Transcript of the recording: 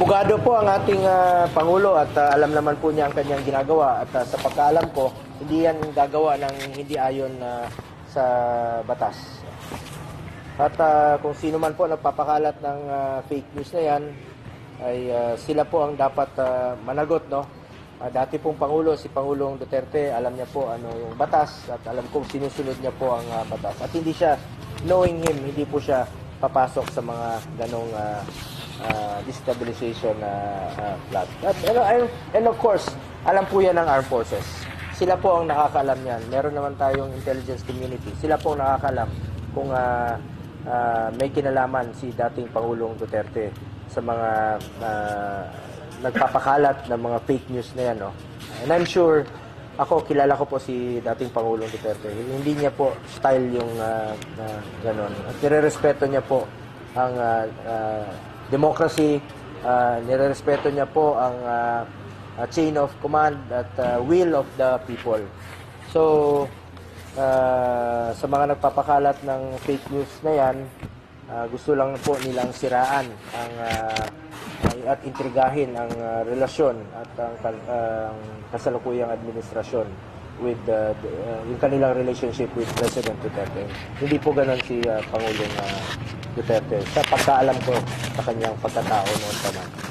abogado po ang ating ah, Pangulo at ah, alam naman po niya ang kanyang ginagawa at ah, sa pagkaalam ko, hindi yan gagawa ng hindi ayon ah, sa batas. At ah, kung sino man po nagpapakalat ng ah, fake news na yan, ay ah, sila po ang dapat ah, managot, no? Ah, dati pong Pangulo, si Pangulong Duterte, alam niya po ano yung batas at alam kong sinusunod niya po ang ah, batas. At hindi siya, knowing him, hindi po siya papasok sa mga ganong ah, ah, destabilization na ah, plot. At, ano, and, and of course, alam po yan ng armed forces. Sila po ang nakakaalam yan. Meron naman tayong intelligence community. Sila po ang nakakaalam kung ah, ah, may kinalaman si dating Pangulong Duterte sa mga ah, nagpapakalat ng mga fake news na yan. No? And I'm sure, ako, kilala ko po si dating Pangulong Duterte. Hindi niya po style yung ah, na ganon. At nire-respeto niya po ang ah, ah, democracy, ah, nire-respeto niya po ang ah, ah, chain of command at ah, will of the people. So, ah, sa mga nagpapakalat ng fake news na yan, ah, gusto lang po nilang siraan ang ang- at intrigahin ang ah, relasyon at ang, ang kasalukuyang administrasyon with the, the, ah, yung kanilang relationship with President Duterte. Hindi po ganun si ah, Pangulong ah, Duterte sa pagkaalam ko sa kanyang pagkatao noon pa man.